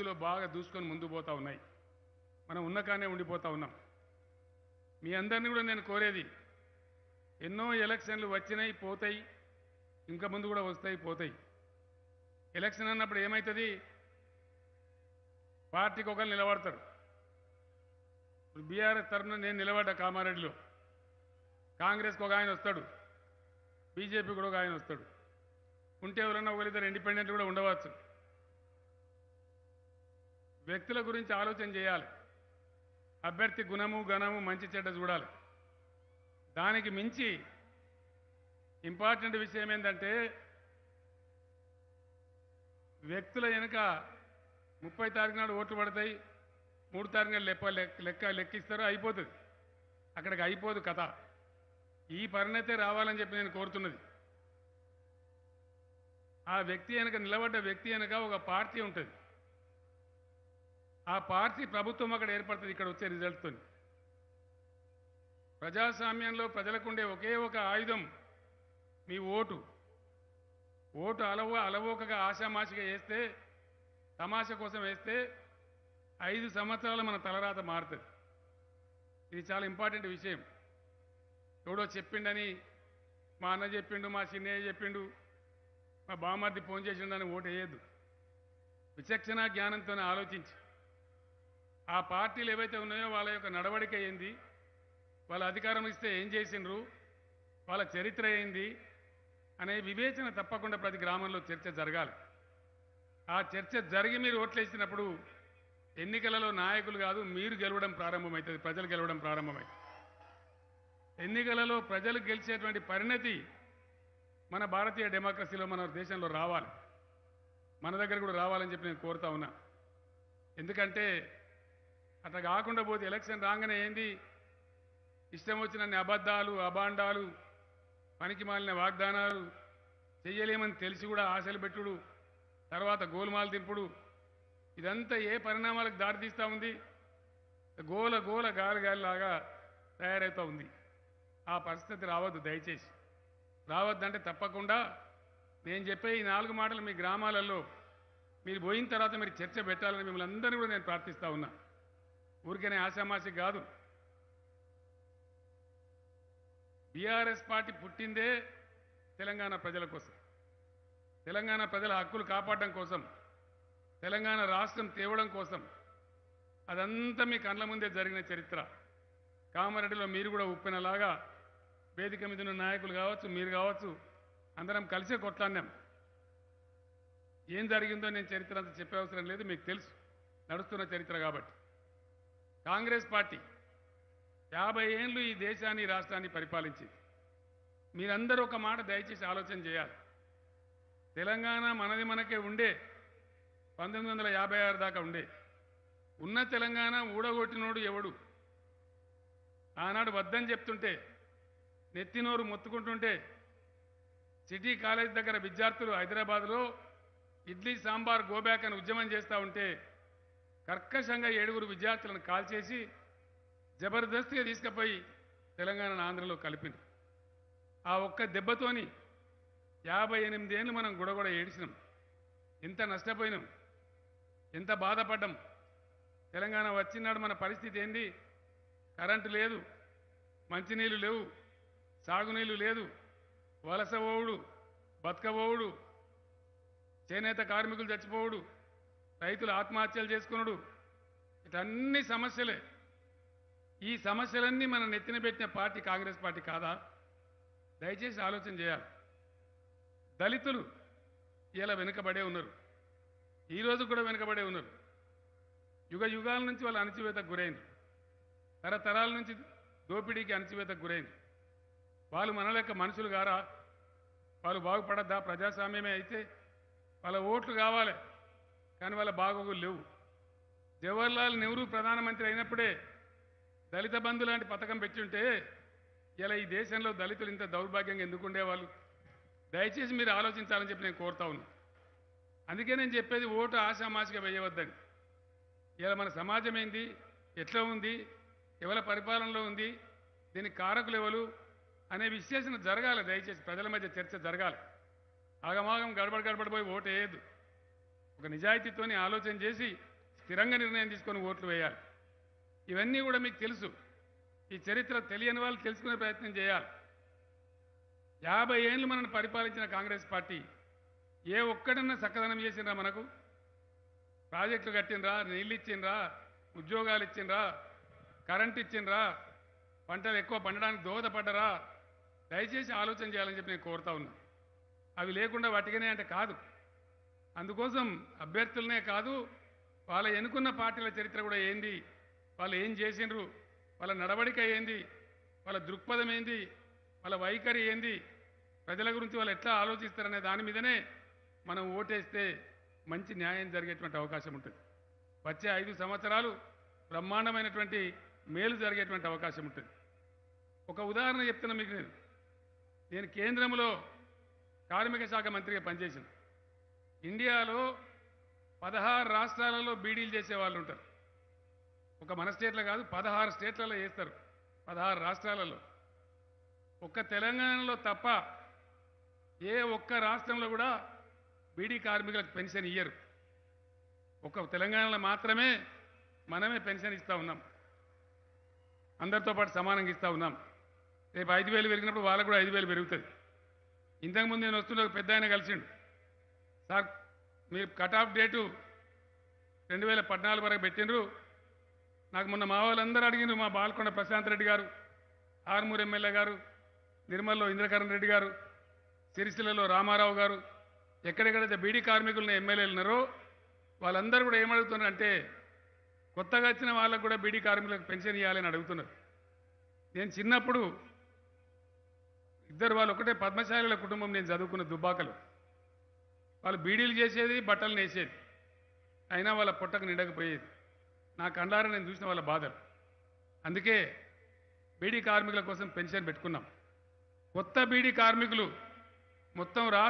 అభివృద్ధిలో బాగా దూసుకొని ముందు పోతా ఉన్నాయి. మనం ఉన్న కానే ఉండిపోతా ఉన్నాం. మీ అందరినీ కూడా నేను కోరేది ఎన్నో ఎలక్షన్లు వచ్చినాయి పోతాయి ఇంకా ముందు కూడా వస్తాయి పోతాయి. ఎలక్షన్ అన్నప్పుడు ఏమవుతుంది పార్టీకి ఒకరు నిలబడతారు. ఇప్పుడు బీఆర్ఎస్ తరఫున నేను నిలబడ్డా కామారెడ్డిలో. కాంగ్రెస్కి ఒక ఆయన వస్తాడు. బీజేపీ కూడా ఒక ఆయన వస్తాడు. ఉంటే ఎవరన్నా ఒకరిద్దరు ఇండిపెండెంట్ కూడా ఉండవచ్చు. వ్యక్తుల గురించి ఆలోచన చేయాలి. అభ్యర్థి గుణము గణము మంచి చెడ్డ చూడాలి. దానికి మించి ఇంపార్టెంట్ విషయం ఏంటంటే వ్యక్తుల వెనుక ముప్పై తారీఖు నాడు ఓట్లు పడతాయి మూడు తారీఖు నాడు లెక్క లెక్క లెక్కిస్తారు అయిపోతుంది. అక్కడికి అయిపోదు కథ. ఈ పరిణతే రావాలని చెప్పి నేను కోరుతున్నది. ఆ వ్యక్తి వెనుక నిలబడ్డ వ్యక్తి వెనుక ఒక పార్టీ ఉంటుంది. ఆ పార్టీ ప్రభుత్వం అక్కడ ఏర్పడుతుంది ఇక్కడ వచ్చే రిజల్ట్తో ప్రజాస్వామ్యంలో ప్రజలకుండే ఒకే ఒక ఆయుధం మీ ఓటు. ఓటు అలవ అలవోకగా ఆశామాషిగా వేస్తే తమాషా కోసం వేస్తే ఐదు సంవత్సరాలు మన తలరాత మారుతుంది. ఇది చాలా ఇంపార్టెంట్ విషయం. ఎవడో చెప్పిండని మా అన్న చెప్పిండు మా చిన్నయ్య చెప్పిండు మా బామర్ది ఫోన్ చేసిండని ఓటు వేయద్దు. విచక్షణ జ్ఞానంతో ఆలోచించి. ఆ పార్టీలు ఏవైతే ఉన్నాయో వాళ్ళ యొక్క నడవడిక ఏంది? వాళ్ళ అధికారం ఇస్తే ఏం చేసిండ్రు? వాళ్ళ చరిత్ర ఏంది? అనే వివేచన తప్పకుండా ప్రతి గ్రామంలో చర్చ జరగాలి. ఆ చర్చ జరిగి మీరు ఓట్లేసినప్పుడు ఎన్నికలలో నాయకులు కాదు మీరు గెలవడం ప్రారంభమవుతుంది ప్రజలు గెలవడం ప్రారంభమవుతుంది ఎన్నికలలో ప్రజలు గెలిచేటువంటి పరిణతి మన భారతీయ డెమోక్రసీలో మన దేశంలో రావాలి. మన దగ్గర కూడా రావాలని చెప్పి నేను కోరుతా ఉన్నా. ఎందుకంటే అట్లా కాకుండా పోతే ఎలక్షన్ రాగానే ఏంది? ఇష్టం వచ్చినన్ని అబద్ధాలు అబాండాలు పనికి మాలిన వాగ్దానాలు చెయ్యలేమని తెలిసి కూడా ఆశలు పెట్టుడు తర్వాత గోలుమాలు తింపుడు. ఇదంతా ఏ పరిణామాలకు దారితీస్తూ ఉంది? గోల గోల గాలి గాలిలాగా తయారవుతూ ఉంది. ఆ పరిస్థితి రావద్దు దయచేసి. రావద్దంటే తప్పకుండా నేను చెప్పే ఈ నాలుగు మాటలు మీ గ్రామాలలో మీరు పోయిన తర్వాత మీరు చర్చ పెట్టాలని మిమ్మల్ని అందరినీ కూడా నేను ప్రార్థిస్తా ఉన్నా. ఊరికనే ఆశామాషి కాదు. బీఆర్ఎస్ పార్టీ పుట్టిందే తెలంగాణ ప్రజల కోసం. తెలంగాణ ప్రజల హక్కులు కాపాడడం కోసం తెలంగాణ రాష్ట్రం తేవడం కోసం. అదంతా మీ కళ్ళ ముందే జరిగిన చరిత్ర. కామారెడ్డిలో మీరు కూడా ఉప్పినలాగా వేదిక మీద ఉన్న నాయకులు కావచ్చు మీరు కావచ్చు అందరం కలిసే కొట్లాడినాం. ఏం జరిగిందో నేను చరిత్ర అంతా చెప్పే అవసరం లేదు మీకు తెలుసు. నడుస్తున్న చరిత్ర కాబట్టి. కాంగ్రెస్ పార్టీ యాభై ఏళ్ళు ఈ దేశాన్ని రాష్ట్రాన్ని పరిపాలించింది. మీరందరూ ఒక మాట దయచేసి ఆలోచన చేయాలి. తెలంగాణ మనది మనకే ఉండే పంతొమ్మిది వందల యాభై ఆరు దాకా ఉండే. ఉన్న తెలంగాణ ఊడగొట్టినోడు ఎవడు? ఆనాడు వద్దని చెప్తుంటే నెత్తినోరు మొత్తుకుంటుంటే సిటీ కాలేజ్ దగ్గర విద్యార్థులు హైదరాబాద్లో ఇడ్లీ సాంబార్ గోబ్యాక్ అని ఉద్యమం చేస్తూ ఉంటే కర్కశంగా ఏడుగురు విద్యార్థులను కాల్చేసి జబర్దస్తిగా తీసుకుపోయి తెలంగాణను ఆంధ్రలో కలిపింది. ఆ ఒక్క దెబ్బతోని యాభై ఎనిమిదేళ్ళు మనం గుడగొడ ఏడిచినాం. ఎంత నష్టపోయినాం. ఎంత బాధపడ్డాం. తెలంగాణ వచ్చినాడు మన పరిస్థితి ఏంది? కరెంటు లేదు మంచినీళ్ళు లేవు సాగునీళ్ళు లేదు వలస ఓవుడు బతకబోవుడు చేనేత కార్మికులు చచ్చిపోవుడు రైతులు ఆత్మహత్యలు చేసుకునుడు ఇటన్ని సమస్యలే. ఈ సమస్యలన్నీ మన నెత్తిన పెట్టిన పార్టీ కాంగ్రెస్ పార్టీ కాదా? దయచేసి ఆలోచన చేయాలి. దళితులు ఇలా వెనుకబడే ఉన్నారు. ఈరోజు కూడా వెనుకబడే ఉన్నారు. యుగ యుగాల నుంచి వాళ్ళు అణచివేతకు గురైంది తరతరాల నుంచి దోపిడీకి అణచివేతకు గురైంది వాళ్ళు మన లెక్క మనుషులు గారా వాళ్ళు బాగుపడద్దా? ప్రజాస్వామ్యమే అయితే వాళ్ళ ఓట్లు కావాలి. కానీ వాళ్ళ బాగోగులు లేవు. జవహర్లాల్ నెహ్రూ ప్రధానమంత్రి అయినప్పుడే దళిత బంధు లాంటి పథకం పెట్టుంటే ఇలా ఈ దేశంలో దళితులు ఇంత దౌర్భాగ్యంగా ఎందుకు ఉండేవాళ్ళు? దయచేసి మీరు ఆలోచించాలని చెప్పి నేను కోరుతా ఉన్నా. అందుకే నేను చెప్పేది ఓటు ఆశామాసిగా వేయవద్దని ఇలా మన సమాజం ఏంది? ఎట్లా ఉంది? ఎవరి పరిపాలనలో ఉంది? దీనికి కారకులు ఎవరు? అనే విశ్లేషణ జరగాలి దయచేసి ప్రజల మధ్య చర్చ జరగాలి. ఆగమాగం గడబడ గడబడిపోయి ఓటు వేయద్దు. ఒక నిజాయితీతోని ఆలోచన చేసి స్థిరంగా నిర్ణయం తీసుకొని ఓట్లు వేయాలి. ఇవన్నీ కూడా మీకు తెలుసు. ఈ చరిత్ర తెలియని వాళ్ళు తెలుసుకునే ప్రయత్నం చేయాలి. యాభై ఏళ్ళు మనల్ని పరిపాలించిన కాంగ్రెస్ పార్టీ ఏ ఒక్కడన్నా చక్కదనం చేసిండ్రా మనకు? ప్రాజెక్టులు కట్టినరా నీళ్ళు ఇచ్చిండ్రా ఉద్యోగాలు ఇచ్చిండ్రా కరెంట్ ఇచ్చిండ్రా పంటలు ఎక్కువ పండడానికి దోహదపడ్డరా? దయచేసి ఆలోచన చేయాలని చెప్పి నేను కోరుతా ఉన్నా. అవి లేకుండా వాటికనే అంటే కాదు. అందుకోసం అభ్యర్థులనే కాదు వాళ్ళ ఎన్నుకున్న పార్టీల చరిత్ర కూడా ఏంది? వాళ్ళు ఏం చేసిండ్రు? వాళ్ళ నడవడిక ఏంది? వాళ్ళ దృక్పథం ఏంది? వాళ్ళ వైఖరి ఏంది? ప్రజల గురించి వాళ్ళు ఎట్లా ఆలోచిస్తారనే దాని మీదనే మనం ఓటేస్తే మంచి న్యాయం జరిగేటువంటి అవకాశం ఉంటుంది. వచ్చే ఐదు సంవత్సరాలు బ్రహ్మాండమైనటువంటి మేలు జరిగేటువంటి అవకాశం ఉంటుంది. ఒక ఉదాహరణ చెప్తున్నా మీకు నేను. నేను కేంద్రంలో కార్మిక శాఖ మంత్రిగా పనిచేసాను ఇండియాలో పదహారు రాష్ట్రాలలో బీడీలు చేసే వాళ్ళు ఉంటారు. ఒక మన స్టేట్లో కాదు పదహారు స్టేట్లలో చేస్తారు. పదహారు రాష్ట్రాలలో. ఒక్క తెలంగాణలో తప్ప ఏ ఒక్క రాష్ట్రంలో కూడా బీడీ కార్మికులకు పెన్షన్ ఇయ్యరు. ఒక తెలంగాణలో మాత్రమే మనమే పెన్షన్ ఇస్తూ ఉన్నాం. అందరితో పాటు సమానంగా ఇస్తూ ఉన్నాం. రేపు ఐదు వేలు పెరిగినప్పుడు వాళ్ళకు కూడా ఐదు వేలు పెరుగుతుంది. ఇంతకుముందు నేను వస్తుండే ఒక పెద్ద ఆయన కలిసిండు. సార్ మీరు కట్ ఆఫ్ డేటు రెండు వేల పద్నాలుగు వరకు పెట్టినరు నాకు మొన్న మా వాళ్ళందరూ అడిగినారు మా బాల్కొండ ప్రశాంత్ రెడ్డి గారు ఆర్మూర్ ఎమ్మెల్యే గారు నిర్మల్లో ఇంద్రకరణ్ రెడ్డి గారు సిరిసిల్లలో రామారావు గారు ఎక్కడెక్కడైతే బీడీ కార్మికులను ఎమ్మెల్యేలు ఉన్నారో వాళ్ళందరూ కూడా ఏమడుగుతున్నారు అంటే కొత్తగా వచ్చిన వాళ్ళకు కూడా బీడీ కార్మికులకు పెన్షన్ ఇవ్వాలని అడుగుతున్నారు. నేను చిన్నప్పుడు ఇద్దరు వాళ్ళు ఒకటే పద్మశాలిల కుటుంబం నేను చదువుకున్న దుబ్బాకలు. వాళ్ళు బీడీలు చేసేది బట్టలు నేసేది. అయినా వాళ్ళ పొట్టకు నిండకపోయేది. నా కండారా నేను చూసిన వాళ్ళ బాధలు. అందుకే బీడీ కార్మికుల కోసం పెన్షన్ పెట్టుకున్నాం. కొత్త బీడీ కార్మికులు మొత్తం రా